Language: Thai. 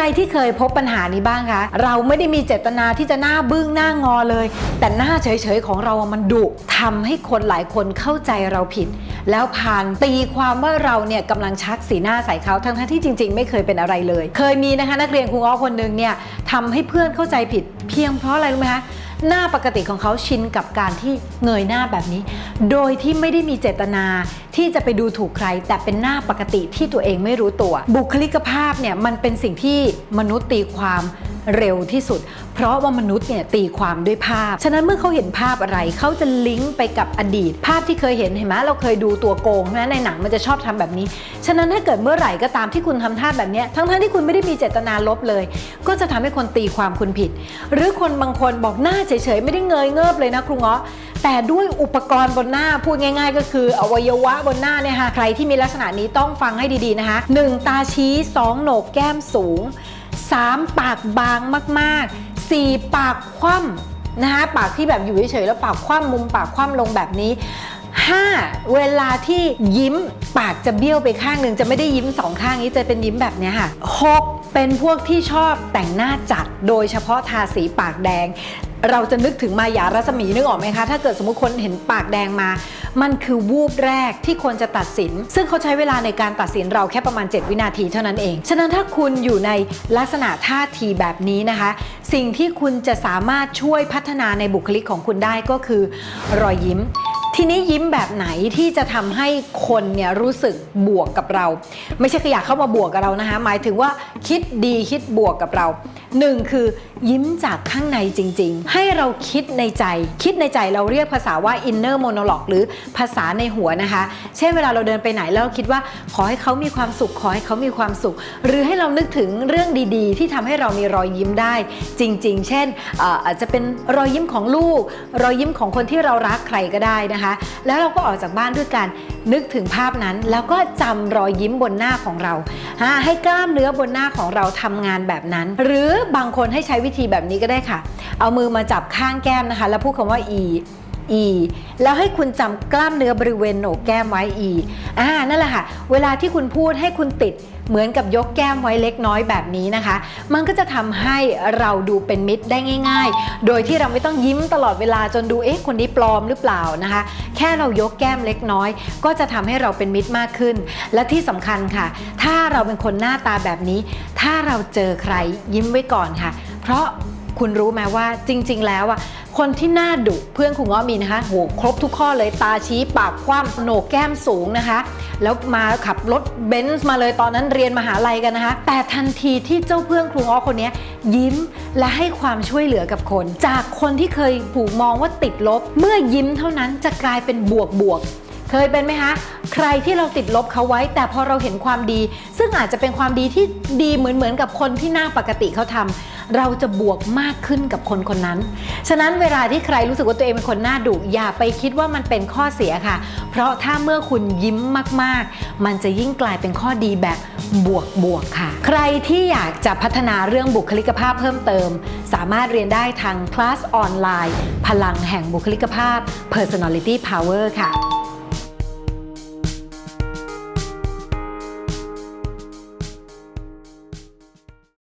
รที่เคยพบปัญหานี้บ้างคะ เราไม่ได้มีเจตนาที่จะหน้าบึ้งหน้างอเลย แต่หน้าเฉยๆของเราอะมันดุทำให้คนหลายคนเข้าใจเราผิด แล้วผ่านตีความว่าเราเนี่ยกำลังชักสีหน้าใส่เขาทั้งๆที่จริง ๆ ไม่เคยเป็นอะไรเลย เคยมีนะคะนักเรียนครูอ้อคนหนึ่งเนี่ยทำให้เพื่อนเข้าใจผิด เพียงเพราะอะไรรู้ไหมคะ หน้าปกติของเขาชินกับการที่เงยหน้าแบบนี้ โดยที่ไม่ได้มีเจตนาที่จะไปดูถูกใคร แต่เป็นหน้าปกติที่ตัวเองไม่รู้ตัว บุคลิกภาพเนี่ยมันเป็นสิ่งที่มนุษย์ตีความ เร็วที่สุด เพราะว่ามนุษย์เนี่ยตีความด้วยภาพ ฉะนั้นเมื่อเขาเห็นภาพอะไรเขาจะลิงก์ไปกับอดีต ภาพที่เคยเห็นเห็นไหมเราเคยดูตัวโกงใช่ไหมในหนังมันจะชอบทำแบบนี้ ฉะนั้นถ้าเกิดเมื่อไหร่ก็ตามที่คุณทำท่าแบบนี้ทั้งๆที่คุณไม่ได้มีเจตนาลบเลย ก็จะทำให้คนตีความคุณผิด หรือคนบางคนบอกหน้าเฉยๆไม่ได้เงยเงิบเลยนะครูเงาะแต่ด้วยอุปกรณ์บนหน้าพูดง่าย ๆ ก็คืออวัยวะบนหน้าเนี่ยค่ะใครที่มีลักษณะนี้ต้องฟังให้ดีๆนะคะหนึ่งตาชี้สองโหนกแก้มสูง 3 ปากบางมากๆ 4 ปากคว่ำนะคะปากที่แบบอยู่เฉยๆแล้วปากคว่ำมุมปากคว่ำลงแบบนี้ 5. เวลาที่ยิ้มปากจะเบี้ยวไปข้างหนึ่งจะไม่ได้ยิ้มสองข้างนี้จะเป็นยิ้มแบบนี้ค่ะ 6. เป็นพวกที่ชอบแต่งหน้าจัด โดยเฉพาะทาสีปากแดงเราจะนึกถึงมายารัศมีนึกออกไหมคะ ถ้าเกิดสมมติคนเห็นปากแดงมา มันคือวูบแรกที่ควรจะตัดสิน ซึ่งเขาใช้เวลาในการตัดสินเราแค่ประมาณ 7 วินาทีเท่านั้นเอง ฉะนั้นถ้าคุณอยู่ในลักษณะท่าทีแบบนี้นะคะ สิ่งที่คุณจะสามารถช่วยพัฒนาในบุคลิกของคุณได้ก็คือ รอยยิ้ม ทีนี้ยิ้มแบบไหนที่จะทำให้คนเนี่ยรู้สึกบวกกับเรา ไม่ใช่ขยะเข้ามาบวกกับเรานะคะ หมายถึงว่าคิดดีคิดบวกกับเราหนึ่งคือยิ้มจากข้างในจริง ๆ ให้เราคิดในใจ คิดในใจเราเรียกภาษาว่า inner monologue หรือภาษาในหัวนะคะ เช่นเวลาเราเดินไปไหนแล้วเราคิดว่าขอให้เขามีความสุข ขอให้เขามีความสุข หรือให้เรานึกถึงเรื่องดีๆ ที่ทำให้เรามีรอยยิ้มได้ จริง ๆ เช่นเอ่ออาจจะเป็นรอยยิ้มของลูก รอยยิ้มของคนที่เรารักใครก็ได้นะคะ แล้วเราก็ออกจากบ้านด้วยการนึกถึงภาพนั้น แล้วก็จำรอยยิ้มบนหน้าของเรา ให้กล้ามเนื้อบนหน้าของเราทำงานแบบนั้น หรือบางคนให้ใช้วิธีแบบนี้ก็ได้ค่ะ เอามือมาจับข้างแก้มนะคะ แล้วพูดคำว่า e e แล้วให้คุณจำกล้ามเนื้อบริเวณโหนกแก้มไว้ e อ่านั่นแหละค่ะ เวลาที่คุณพูดให้คุณติดเหมือนกับยกแก้มไว้เล็กน้อยแบบนี้นะคะ มันก็จะทำให้เราดูเป็นมิตรได้ง่าย ๆ โดยที่เราไม่ต้องยิ้มตลอดเวลาจนดูเอ๊ะคนนี้ปลอมหรือเปล่านะคะ แค่เรายกแก้มเล็กน้อย ก็จะทำให้เราเป็นมิตรมากขึ้น และที่สำคัญค่ะ ถ้าเราเป็นคนหน้าตาแบบนี้ ถ้าเราเจอใครยิ้มไว้ก่อนค่ะ เพราะ คุณรู้ไหมว่าจริง ๆ แล้วอะคนที่น้าดุเพื่อนคุณง้อมีนะคะโหครบทุกข้อเลยตาชี้ปากคว่ำโหนกแก้มสูงนะคะ แล้วมาขับรถเบนซ์มาเลยตอนนั้นเรียนมหาลัยกันนะคะ แต่ทันทีที่เจ้าเพื่อนครูง้อคนนี้ยิ้มและให้ความช่วยเหลือกับคน จากคนที่เคยถูกมองว่าติดลบ เมื่อยิ้มเท่านั้นจะกลายเป็นบวกบวกเคยเป็นไหมคะ ใครที่เราติดลบเขาไว้ แต่พอเราเห็นความดี ซึ่งอาจจะเป็นความดีที่ดีเหมือนเหมือนกับคนที่หน้าปกติเขาทำ เราจะบวกมากขึ้นกับคนคนนั้น ฉะนั้นเวลาที่ใครรู้สึกว่าตัวเองเป็นคนหน้าดุอย่าไปคิดว่ามันเป็นข้อเสียค่ะ เพราะถ้าเมื่อคุณยิ้มมากๆ มันจะยิ่งกลายเป็นข้อดีแบบบวกบวกค่ะ ใครที่อยากจะพัฒนาเรื่องบุคลิกภาพเพิ่มเติม สามารถเรียนได้ทางคลาสออนไลน์ พลังแห่งบุคลิกภาพ Personality Power ค่ะ